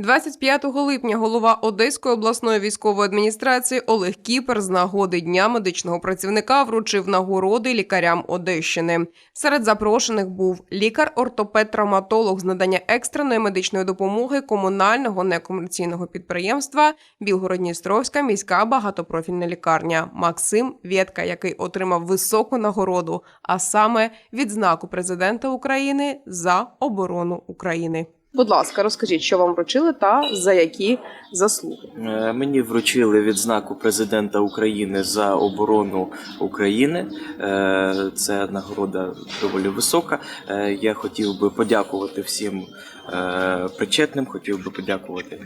25 липня голова Одеської обласної військової адміністрації Олег Кіпер з нагоди Дня медичного працівника вручив нагороди лікарям Одещини. Серед запрошених був лікар-ортопед-травматолог з надання екстреної медичної допомоги комунального некомерційного підприємства Білгород-Дністровська міська багатопрофільна лікарня Максим Вєтка, який отримав високу нагороду, а саме відзнаку президента України за оборону України. Будь ласка, розкажіть, що вам вручили та за які заслуги. Е, Мені вручили відзнаку президента України за оборону України. Е, Це нагорода доволі висока. Е, Я хотів би подякувати всім причетним. Хотів би подякувати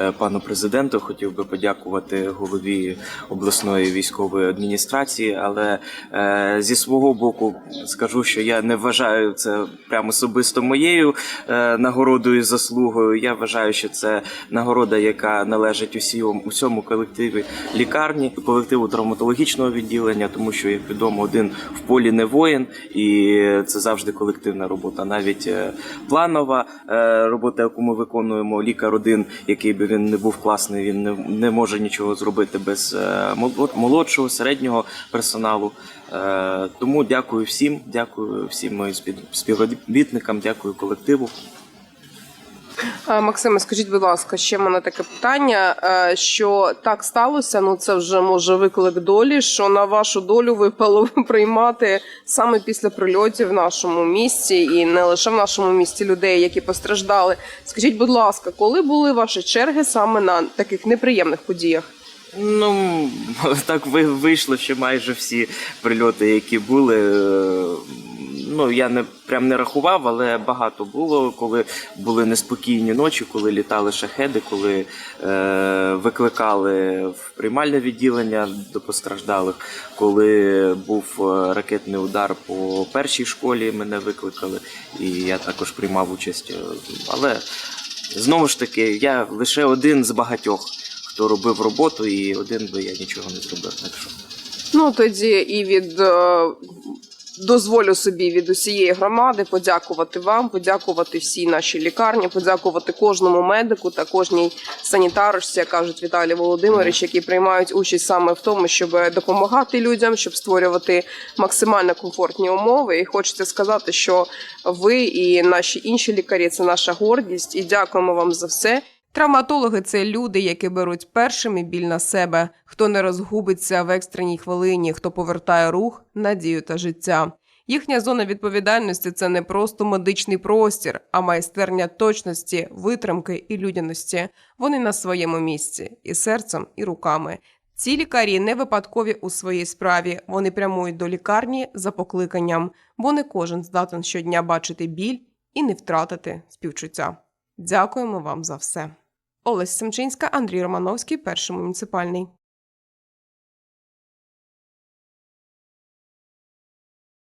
е, пану президенту. Хотів би подякувати голові обласної військової адміністрації. Але е, зі свого боку скажу, що я не вважаю це прямо особисто моєю е, нагородою і заслугою. Я вважаю, що це нагорода, яка належить усім усьому колективі лікарні, колективу травматологічного відділення, тому що як відомо, один в полі не воїн, і це завжди колективна робота. Навіть е, планова робота, яку ми виконуємо, лікар один, який би він не був класний, він не, не може нічого зробити без е, молодшого, середнього персоналу. Е, Тому дякую всім, дякую всім моїм спів- співробітникам, дякую колективу. Е, Максиме, скажіть, будь ласка, ще в мене таке питання. е, Що так сталося? Ну це вже може виклик долі. Що на вашу долю випало приймати саме після прильотів в нашому місті, і не лише в нашому місті людей, які постраждали. Скажіть, будь ласка, коли були ваші черги саме на таких неприємних подіях? Ну так ви- вийшло, що майже всі прильоти, які були. Ну я не прям не рахував, але багато було, коли були неспокійні ночі, коли літали шахеди, коли е, викликали в приймальне відділення до постраждалих, коли був е, ракетний удар по першій школі, мене викликали, і я також приймав участь. е, Але знову ж таки, я лише один з багатьох хто робив роботу, і один би я нічого не зробив. Так що Ну тоді і від е, дозволю собі від усієї громади подякувати вам, подякувати всій нашій лікарні, подякувати кожному медику та кожній санітарочці, як кажуть Віталій Володимирович, які приймають участь саме в тому, щоб допомагати людям, щоб створювати максимально комфортні умови. І хочеться сказати, що ви і наші інші лікарі це наша гордість, і дякуємо вам за все. Травматологи це люди, які беруть першими біль на себе, хто не розгубиться в екстреній хвилині, хто повертає рух, надію та життя. Їхня зона відповідальності це не просто медичний простір, а майстерня точності, витримки і людяності. Вони на своєму місці і серцем, і руками. Ці лікарі не випадкові у своїй справі. Вони прямують до лікарні за покликанням, бо не кожен здатен щодня бачити біль і не втратити співчуття. Дякуємо вам за все. Олесь Семчинська, Андрій Романовський, перший муніципальний.